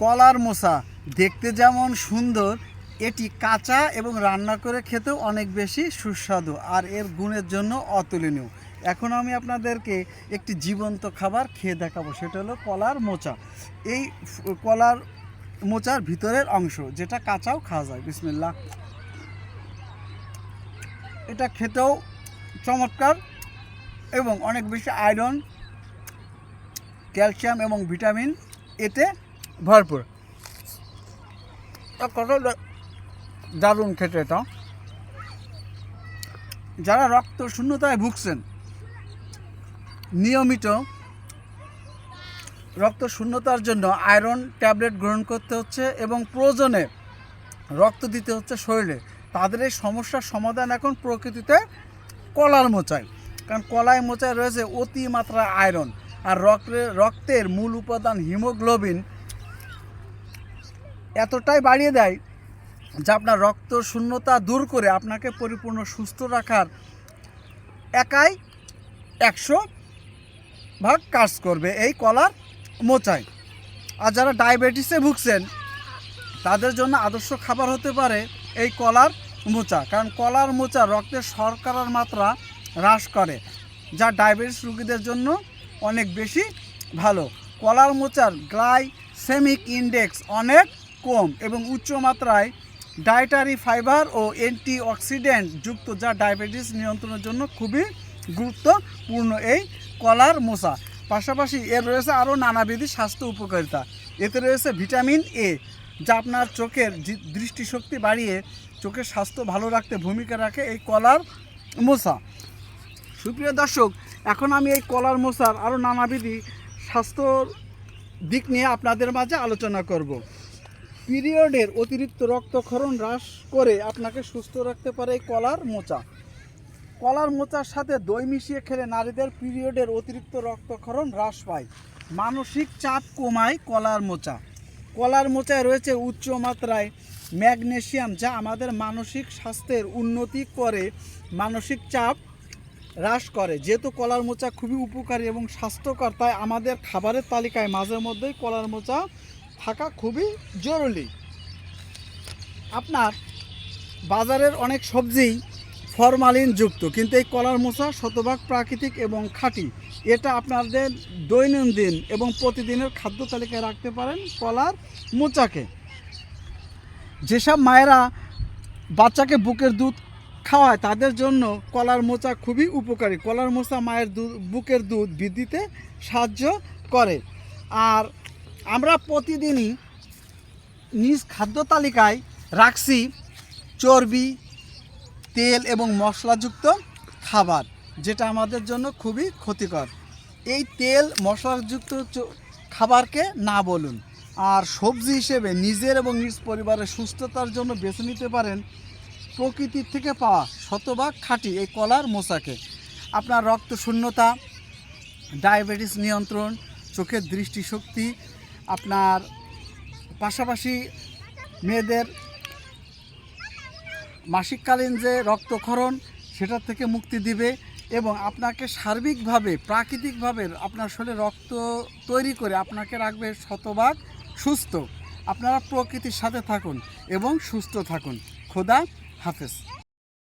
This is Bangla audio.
কলার মোচা দেখতে যেমন সুন্দর, এটি কাঁচা এবং রান্না করে খেতেও অনেক বেশি সুস্বাদু আর এর গুণের জন্য অতুলনীয়। এখন আমি আপনাদেরকে একটি জীবন্ত খাবার খেয়ে দেখাবো, সেটা হলো কলার মোচা। এই কলার মোচার ভিতরের অংশ, যেটা কাঁচাও খাওয়া যায় বিসমিল্লা এটা খেতেও চমৎকার এবং অনেক বেশি আয়রন, ক্যালসিয়াম এবং ভিটামিন এতে ভরপুর। কত দারুণ খেতে এটা যারা রক্ত শূন্যতায় ভুগছেন, নিয়মিত রক্ত শূন্যতার জন্য আয়রন ট্যাবলেট গ্রহণ করতে হচ্ছে এবং প্রয়োজনে রক্ত দিতে হচ্ছে শরীরে। তাদের এই সমস্যার সমাধান এখন প্রকৃতিতে কলার মোচায়। কারণ কলায় মোচায় রয়েছে অতিমাত্রা আয়রন। আর রক্তের রক্তের মূল উপাদান হিমোগ্লোবিন এতটাই বাড়িয়ে দেয় যা আপনার রক্ত শূন্যতা দূর করে আপনাকে পরিপূর্ণ সুস্থ রাখার একাই একশো ভাগ কাজ করবে এই কলার মোচাই আর যারা ডায়াবেটিসে ভুগছেন, তাদের জন্য আদর্শ খাবার হতে পারে এই কলার মোচা। কারণ কলার মোচা রক্তের শর্করার মাত্রা হ্রাস করে, যা ডায়াবেটিস রোগীদের জন্য অনেক বেশি ভালো। কলার মোচার গ্লাইসেমিক ইন্ডেক্স অনেক কম এবং উচ্চ মাত্রায় ডায়েটারি ফাইবার ও অ্যান্টিঅক্সিডেন্ট যুক্ত, যা ডায়াবেটিস নিয়ন্ত্রণের জন্য খুবই গুরুত্বপূর্ণ এই কলার মোচা পাশাপাশি এর রয়েছে আরও নানাবিধি স্বাস্থ্য উপকারিতা। এতে রয়েছে ভিটামিন এ যা আপনার চোখের দৃষ্টিশক্তি বাড়িয়ে চোখের স্বাস্থ্য ভালো রাখতে ভূমিকা রাখে এই কলার মোচা সুপ্রিয় দর্শক, এখন আমি এই কলার মোচার আরও নানাবিধি স্বাস্থ্য দিক নিয়ে আপনাদের মাঝে আলোচনা করব। পিরিয়ডের অতিরিক্ত রক্তক্ষরণ হ্রাস করে আপনাকে সুস্থ রাখতে পারে এই কলার মোচা। কলার মোচার সাথে দই মিশিয়ে খেলে নারীদের পিরিয়ডের অতিরিক্ত রক্তক্ষরণ হ্রাস পায়। মানসিক চাপ কমায় কলার মোচা। কলার মোচায় রয়েছে উচ্চ মাত্রায় ম্যাগনেসিয়াম যা আমাদের মানসিক স্বাস্থ্যের উন্নতি করে, মানসিক চাপ হ্রাস করে। যেহেতু কলার মোচা খুবই উপকারী এবং স্বাস্থ্যকর, তাই আমাদের খাবারের তালিকায় মাঝে মধ্যেই কলার মোচা থাকা খুবই জরুরি। আপনার বাজারের অনেক সবজিই ফরমালিন যুক্ত কিন্তু এই কলার মোচা শতভাগ প্রাকৃতিক এবং খাঁটি। এটা আপনাদের দৈনন্দিন এবং প্রতিদিনের খাদ্য তালিকায় রাখতে পারেন কলার মোচাকে। যেসব মায়েরা বাচ্চাকে বুকের দুধ খাওয়ায়, তাদের জন্য কলার মোচা খুবই উপকারী। কলার মোচা মায়ের দুধ বুকের দুধ বৃদ্ধিতে সাহায্য করে। আর আমরা প্রতিদিনই নিজ খাদ্য তালিকায় রাখছি চর্বি, তেল এবং মশলাযুক্ত খাবার, যেটা আমাদের জন্য খুবই ক্ষতিকর। এই তেল, মশলাযুক্ত খাবারকে না বলুন। আর সবজি হিসেবে নিজের এবং নিজ পরিবারের সুস্থতার জন্য বেছে নিতে পারেন প্রকৃতির থেকে পাওয়া শতভাগ খাঁটি এই কলার মোচাকে আপনার রক্ত শূন্যতা ডায়াবেটিস নিয়ন্ত্রণ, চোখের দৃষ্টিশক্তি আপনার পাশাপাশি মেয়েদের মাসিককালীন যে রক্তক্ষরণ, সেটা থেকে মুক্তি দিবে এবং আপনাকে সার্বিকভাবে, প্রাকৃতিকভাবে আপনার শরীরে রক্ত তৈরি করে আপনাকে রাখবে শতভাগ সুস্থ। আপনারা প্রকৃতির সাথে থাকুন এবং সুস্থ থাকুন। খোদা হাফেজ।